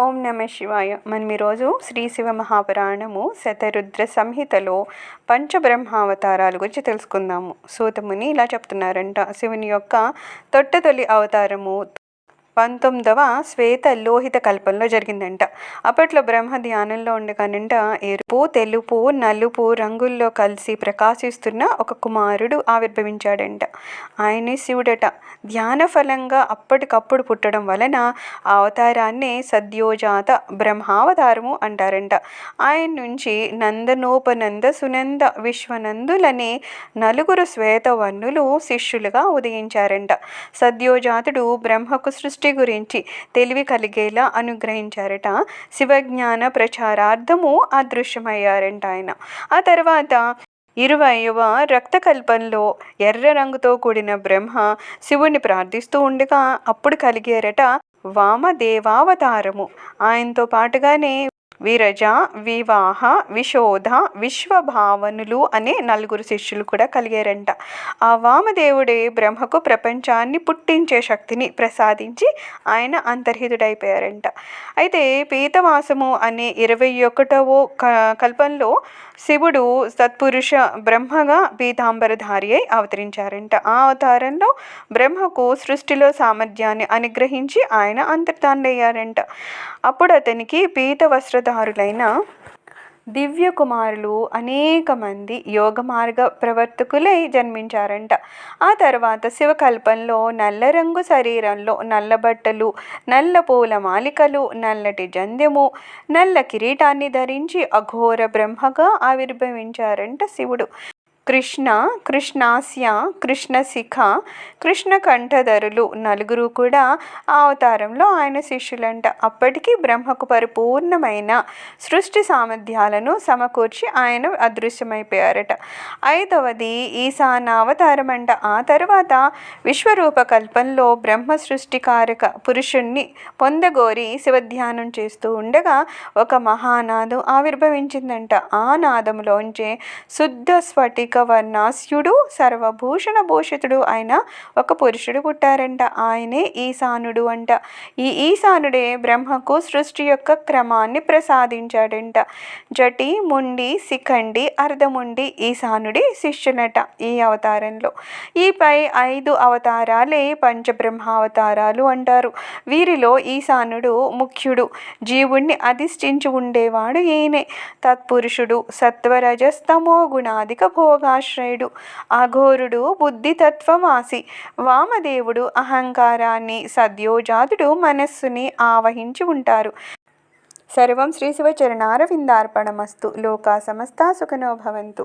ఓం నమ శివాయ. మనం ఈరోజు శ్రీ శివ మహాపురాణము శతరుద్ర సంహితలో పంచబ్రహ్మావతారాల గురించి తెలుసుకుందాము. సూతముని ఇలా చెప్తున్నారంట. శివుని యొక్క తొట్టతొలి అవతారము పంతొమ్మిదవ శ్వేత లోహిత కల్పంలో జరిగిందంట. అప్పట్లో బ్రహ్మ ధ్యానంలో ఉండగానంట ఎరుపు తెలుపు నలుపు రంగుల్లో కలిసి ప్రకాశిస్తున్న ఒక కుమారుడు ఆవిర్భవించాడంట. ఆయనే శివుడట. ధ్యాన ఫలంగా అప్పటికప్పుడు పుట్టడం వలన అవతారాన్ని అవతారాన్నే సద్యోజాత బ్రహ్మావతారము అంటారంట. ఆయన నుంచి నందనోపనంద సునంద విశ్వనందులనే నలుగురు శ్వేతవన్నులు శిష్యులుగా ఉదయించారంట. సద్యోజాతుడు బ్రహ్మకు సృష్టి సృష్టి గురించి తెలివి కలిగేలా అనుగ్రహించారట. శివజ్ఞాన ప్రచారార్థము అదృశ్యమయ్యారంట ఆయన. ఆ తర్వాత ఇరవైవ రక్తకల్పంలో ఎర్ర రంగుతో కూడిన బ్రహ్మ శివుని ప్రార్థిస్తూ ఉండగా అప్పుడు కలిగారట వామదేవావతారము. ఆయనతో పాటుగానే విరజ వివాహ విశోధ విశ్వభావనులు అనే నలుగురు శిష్యులు కూడా కలిగారంట. ఆ వామదేవుడే బ్రహ్మకు ప్రపంచాన్ని పుట్టించే శక్తిని ప్రసాదించి ఆయన అంతర్హితుడైపోయారంట. అయితే పీతవాసము అనే ఇరవై ఒకటవ కల్పంలో శివుడు సత్పురుష బ్రహ్మగా పీతాంబరధారి అయి అవతరించారంట. ఆ అవతారంలో బ్రహ్మకు సృష్టిలో సామర్థ్యాన్ని అనుగ్రహించి ఆయన అంతర్ధాన్నయ్యారంట అప్పుడు అతనికి పీత వస్త్రధారులైన దివ్య కుమారులు అనేక మంది యోగ మార్గ ప్రవర్తకులై జన్మించారంట. ఆ తర్వాత శివకల్పంలో నల్ల రంగు శరీరంలో నల్ల బట్టలు నల్ల పూల మాలికలు నల్లటి జంధ్యము నల్ల కిరీటాన్ని ధరించి అఘోర బ్రహ్మగా ఆవిర్భవించారంట శివుడు. కృష్ణ కృష్ణాస్య కృష్ణశిఖ కృష్ణ కంఠధరులు నలుగురు కూడా ఆ అవతారంలో ఆయన శిష్యులంట. అప్పటికీ బ్రహ్మకు పరిపూర్ణమైన సృష్టి సామర్థ్యాలను సమకూర్చి ఆయన అదృశ్యమైపోయారట. ఐదవది ఈశాన అవతారం అంట ఆ తర్వాత విశ్వరూపకల్పంలో బ్రహ్మ సృష్టికారక పురుషుణ్ణి పొందగోరి శివధ్యానం చేస్తూ ఉండగా ఒక మహానాదం ఆవిర్భవించిందంట. ఆ నాదంలోంచే శుద్ధ స్ఫటిక వర్ణాస్యుడు సర్వభూషణ భూషితుడు అయిన ఒక పురుషుడు పుట్టారంట. ఆయనే ఈశానుడు అంట. ఈ ఈశానుడే బ్రహ్మకు సృష్టి యొక్క క్రమాన్ని ప్రసాదించాడంట. జటి ముండి శిఖండి అర్ధముండి ఈశానుడి శిష్యునట ఈ అవతారంలో. ఈపై ఐదు అవతారాలే పంచబ్రహ్మావతారాలు అంటారు. వీరిలో ఈశానుడు ముఖ్యుడు. జీవుణ్ణి అధిష్ఠించి ఉండేవాడు ఈయనే. తత్పురుషుడు సత్వరజస్తమో గుణాధిక భోగ యోగాశ్రయుడు అఘోరుడు బుద్ధితత్వమాసి. వామదేవుడు అహంకారాన్ని సద్యోజాతుడు మనస్సుని ఆవహించి ఉంటారు. సర్వం శ్రీ శివచరణారవిందార్పణమస్తు. లోకా సమస్తా సుఖనో భవంతు.